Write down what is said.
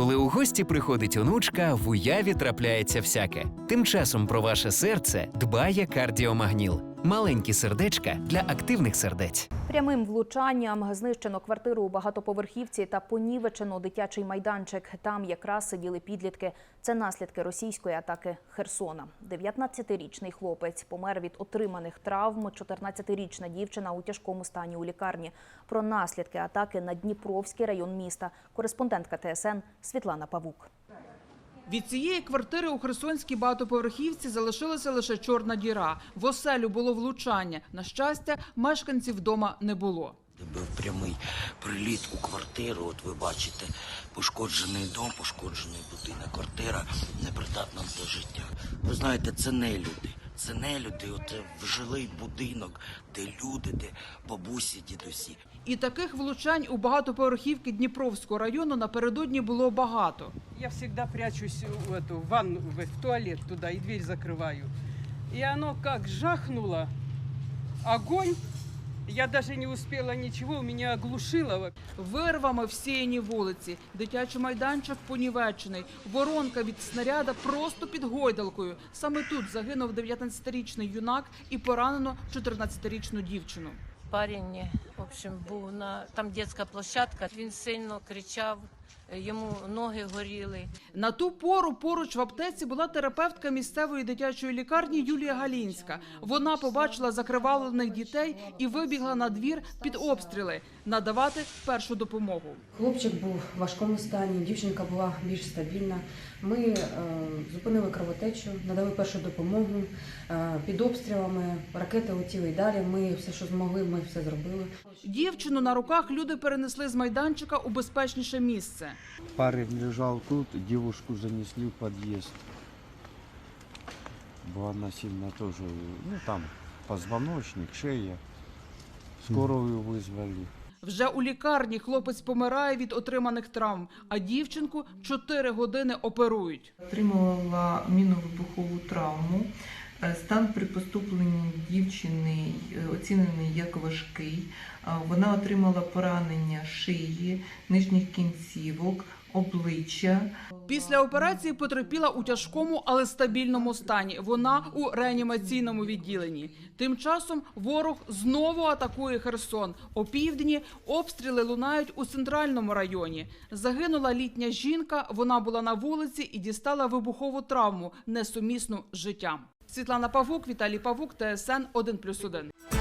Коли у гості приходить онучка, в уяві трапляється всяке. Тим часом про ваше серце дбає кардіомагніл. Маленькі сердечка для активних сердець. Прямим влучанням знищено квартиру у багатоповерхівці та понівечено дитячий майданчик. Там якраз сиділи підлітки. Це наслідки російської атаки Херсона. 19-річний хлопець помер від отриманих травм. 14-річна дівчина у тяжкому стані у лікарні. Про наслідки атаки на Дніпровський район міста. Кореспондентка ТСН Світлана Павук. Від цієї квартири у Херсонській багатоповерхівці залишилася лише чорна діра. В оселю було влучання. На щастя, мешканців вдома не було. Був прямий приліт у квартиру. От ви бачите, пошкоджений дом, пошкоджений будинок, квартира непридатна до життя. Ви знаєте, це не люди. Це не люди. От в жилий будинок, де люди, де бабусі, дідусі. І таких влучань у багатоповерхівки Дніпровського району напередодні було багато. Я всегда прячусь в эту ванну, в, в туалет туда и дверь закрываю. И оно как жахнуло, огонь, я даже не успела ничего, меня оглушило. Вирвами всіяні вулиці, дитячий майданчик понівечений, воронка від снаряда просто під гойдалкою. Саме тут загинув 19-річний юнак і поранено 14-річну дівчину. Парень, в общем, був на там дитяча площадка. Він сильно кричав, йому ноги горіли. На ту пору поруч в аптеці була терапевтка місцевої дитячої лікарні Юлія Галінська. Вона побачила закривавлених дітей і вибігла на двір під обстріли надавати першу допомогу. Хлопчик був в важкому стані, дівчинка була більш стабільна. Ми е, зупинили кровотечу, надали першу допомогу е, під обстрілами. Ракети летіли і далі. Ми все, що змогли, ми все зробили. Дівчину на руках люди перенесли з майданчика у безпечніше місце Парень лежал тут, девушку занесли в подъезд. Была она сильно тоже, ну там, позвоночник, шея. Скорую вызвали. Вже у лікарні хлопець помирає від отриманих травм, а дівчинку 4 години оперують. отримала міновибухову травму. Е, Стан при поступленні дівчини е, оцінений як важкий. Е, Вона отримала поранення шиї, нижніх кінцівок, обличчя. Після операції потерпіла у тяжкому, але стабільному стані. Вона у реанімаційному відділенні. Тим часом ворог знову атакує Херсон. О півдні обстріли лунають у центральному районі. Загинула літня жінка. Вона була на вулиці і дістала вибухову травму, несумісну з життям. Світлана Павук, Віталій Павук, ТСН 1+,1.